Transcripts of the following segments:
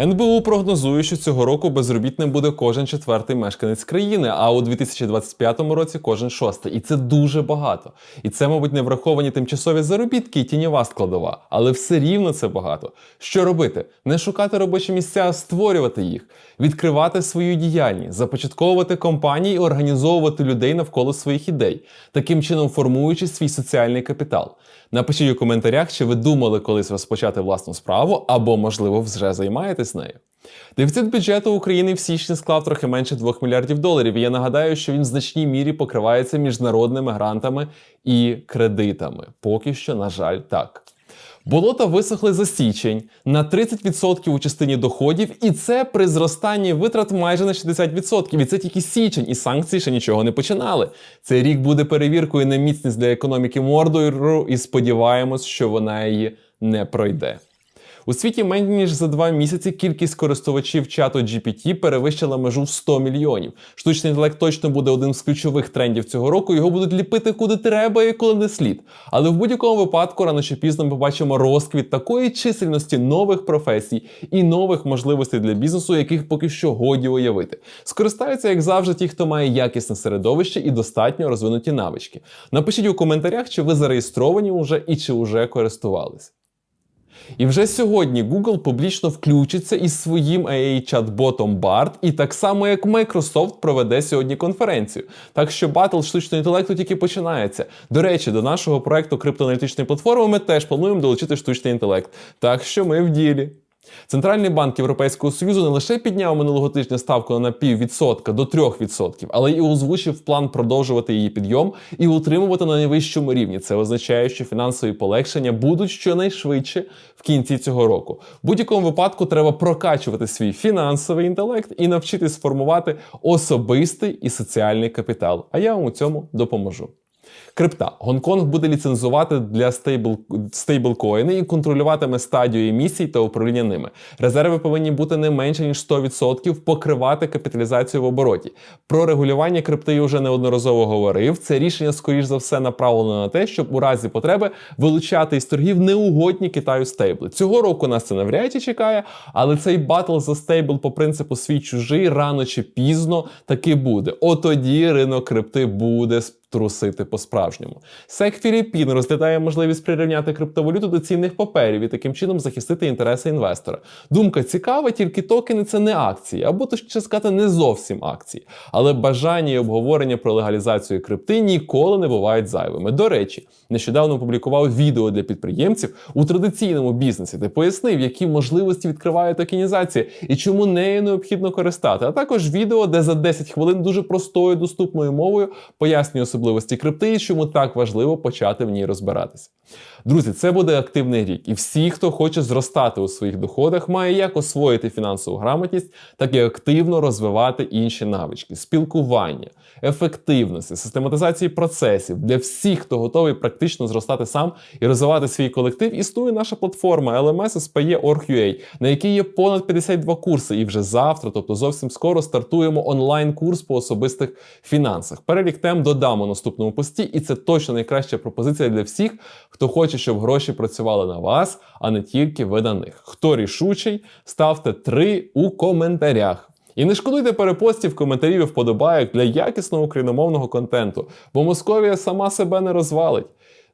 НБУ прогнозує, що цього року безробітним буде кожен четвертий мешканець країни, а у 2025 році кожен шостий. І це дуже багато. І це, мабуть, не враховані тимчасові заробітки і тіньова складова, але все рівно це багато. Що робити? Не шукати робочі місця, а створювати їх, відкривати свою діяльність, започатковувати компанії і організовувати людей навколо своїх ідей, таким чином формуючи свій соціальний капітал. Напишіть у коментарях, чи ви думали колись розпочати власну справу, або, можливо, вже займаєтесь нею. Дефіцит бюджету України в січні склав трохи менше 2 мільярдів доларів. І я нагадаю, що він в значній мірі покривається міжнародними грантами і кредитами. Поки що, на жаль, так. Болота висохли за січень на 30% у частині доходів, і це при зростанні витрат майже на 60%. І це тільки січень, і санкції ще нічого не починали. Цей рік буде перевіркою на міцність для економіки Мордору, і сподіваємось, що вона її не пройде. У світі менш ніж за два місяці кількість користувачів чату GPT перевищила межу в 100 мільйонів. Штучний інтелект точно буде одним з ключових трендів цього року. Його будуть ліпити куди треба і коли не слід. Але в будь-якому випадку рано чи пізно ми побачимо розквіт такої чисельності нових професій і нових можливостей для бізнесу, яких поки що годі уявити. Скористаються, як завжди, ті, хто має якісне середовище і достатньо розвинуті навички. Напишіть у коментарях, чи ви зареєстровані уже і чи вже користувались. І вже сьогодні Google публічно включиться із своїм AI-чат-ботом BART, і так само як Microsoft проведе сьогодні конференцію. Так що батл штучного інтелекту тільки починається. До речі, до нашого проекту криптоаналітичної платформи ми теж плануємо долучити штучний інтелект. Так що ми в ділі. Центральний банк Європейського Союзу не лише підняв минулого тижня ставку на піввідсотка до 3%, але й озвучив план продовжувати її підйом і утримувати на найвищому рівні. Це означає, що фінансові полегшення будуть щонайшвидше в кінці цього року. В будь-якому випадку треба прокачувати свій фінансовий інтелект і навчитись формувати особистий і соціальний капітал. А я вам у цьому допоможу. Крипта. Гонконг буде ліцензувати для стейбл... стейблкоїни і контролюватиме стадію емісій та управління ними. Резерви повинні бути не менше ніж 100% покривати капіталізацію в обороті. Про регулювання крипти я вже неодноразово говорив. Це рішення, скоріш за все, направлено на те, щоб у разі потреби вилучати із торгів неугодні Китаю стейбли. Цього року нас це навряд чи чекає, але цей батл за стейбл по принципу свій чужий рано чи пізно таки буде. Отоді ринок крипти буде трусити по-справжньому. СЕК Філіппін розглядає можливість прирівняти криптовалюту до цінних паперів і таким чином захистити інтереси інвестора. Думка цікава, тільки токени це не акції, або точніше сказати, не зовсім акції. Але бажання і обговорення про легалізацію крипти ніколи не бувають зайвими. До речі, нещодавно опублікував відео для підприємців у традиційному бізнесі, де пояснив, які можливості відкриває токенізація і чому нею необхідно користати. А також відео, де за 10 хвилин дуже простою доступною мовою пояснює особливості крипти і чому так важливо почати в ній розбиратися. Друзі, це буде активний рік, і всі, хто хоче зростати у своїх доходах, має як освоїти фінансову грамотність, так і активно розвивати інші навички, спілкування, ефективності, систематизації процесів для всіх, хто готовий практично зростати сам і розвивати свій колектив. Існує наша платформа LMS SPE.org.ua, на якій є понад 52 курси. І вже завтра, тобто зовсім скоро, стартуємо онлайн-курс по особистих фінансах. Перелік тем додам наступному пості, і це точно найкраща пропозиція для всіх, хто хоче, щоб гроші працювали на вас, а не тільки ви на них. Хто рішучий, ставте 3 у коментарях. І не шкодуйте перепостів, коментарів і вподобайок для якісного україномовного контенту, бо Московія сама себе не розвалить.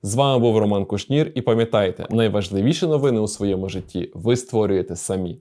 З вами був Роман Кушнір, і пам'ятайте, найважливіші новини у своєму житті ви створюєте самі.